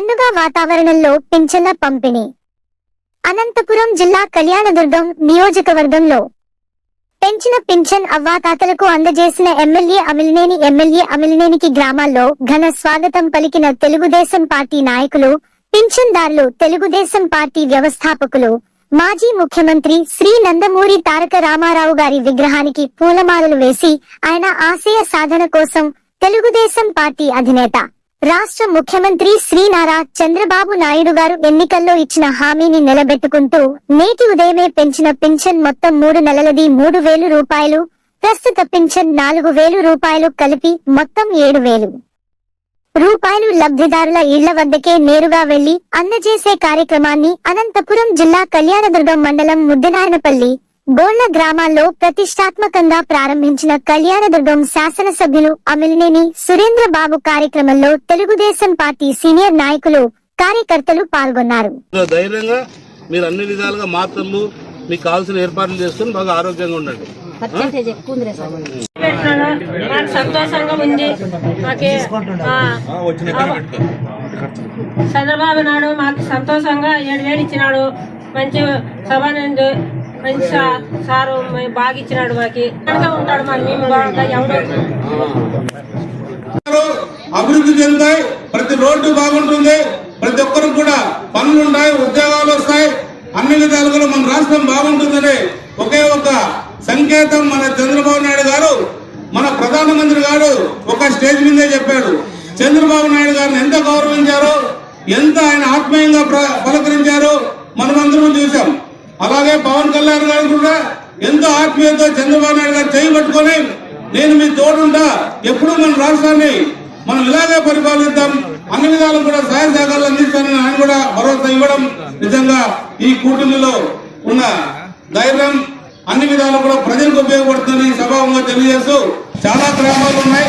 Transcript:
పండుగ వాతావరణంలో పింఛన్ల పంపిణీ. అనంతపురం జిల్లా కళ్యాణదుర్గం నియోజకవర్గంలో పెంచిన పింఛన్ అవ్వాతాతలకు అందజేసిన ఎమ్మెల్యే అమిలినేని ఎమ్మెల్యే అమిలినేనికి గ్రామాల్లో ఘన స్వాగతం పలికిన తెలుగుదేశం పార్టీ నాయకులు పింఛన్దారులు తెలుగుదేశం పార్టీ వ్యవస్థాపకులు మాజీ ముఖ్యమంత్రి శ్రీ నందమూరి తారక రామారావు గారి విగ్రహానికి పూలమాలలు వేసి ఆయన ఆశయ సాధన కోసం తెలుగుదేశం పార్టీ అధినేత రాష్ట్ర ముఖ్యమంత్రి శ్రీ నారా చంద్రబాబు నాయుడు గారు ఎన్నికల్లో ఇచ్చిన హామీని నిలబెట్టుకుంటూ నేటి ఉదయమే పెంచిన పింఛన్ మొత్తం మూడు నెలలది మూడు వేలు రూపాయలు ప్రస్తుత పింఛన్ నాలుగు వేలు రూపాయలు కలిపి మొత్తం ఏడు వేలు. రూపాయలు లబ్ధిదారుల ఇళ్ళ వద్దకే నేరుగా వెళ్ళి అందజేసే కార్యక్రమాన్ని అనంతపురం జిల్లా కళ్యాణదుర్గం మండలం ముద్దనాయనపల్లి గోళ్ళ గ్రామాల్లో ప్రతిష్టాత్మకంగా ప్రారంభించిన కళ్యాణదుర్గం శాసనసభ్యులు అమిలినేని సురేంద్ర బాబు కార్యక్రమంలో తెలుగుదేశం పార్టీ సీనియర్ నాయకులు కార్యకర్తలు పాల్గొన్నారు. ధైర్యంగా మీరు అన్ని విధాలుగా మాత్రలు మీకు కావాల్సిన ఏర్పాట్లు చేసుకుని బాగా ఆరోగ్యంగా ఉండండి. సంతోషంగా ఉంది. మాకి చంద్రబాబు నాయుడు మాకు సంతోషంగా ఏడు వేలు ఇచ్చినాడు. మంచి సభ సారు బాగా ఇచ్చినాడు మాకి. ఉంటాడు మరి మేము బాగా అభివృద్ధి చెందుతాయి ప్రతి రోడ్డు బాగుంటుంది ప్రతి ఒక్కరికి కూడా పనులు ఉన్నాయి ఉద్యోగాలు వస్తాయి అన్ని విధాలుగా మన రాష్ట్రం బాగుంటుందని ఒకే ఒక సంకేతం మన చంద్రబాబు నాయుడు గారు మన ప్రధానమంత్రి గారు ఒక స్టేజ్ మీదే చెప్పాడు. చంద్రబాబు నాయుడు గారిని ఎంత గౌరవించారో ఎంత ఆయన ఆత్మీయంగా ప్ర- నాయకుడుగా ఎంతో ఆత్మీయతో చంద్రబాబు నాయుడు గారు చేయి పట్టుకొని నేను మీ తోడుంటా ఎప్పుడు మన రాష్ట్రాన్ని మనం ఇలాగే పరిపాలిద్దాం. అన్ని విధాలు కూడా సహాయ సహకారాలు అందిస్తానని ఆయన కూడా భరోసా ఇవ్వడం నిజంగా ఈ కూటమిలో ఉన్న ధైర్యం అన్ని విధాలు కూడా ప్రజలకు ఉపయోగపడుతుందని సభావంగా తెలియజేస్తూ చాలా గ్రామాలు ఉన్నాయి.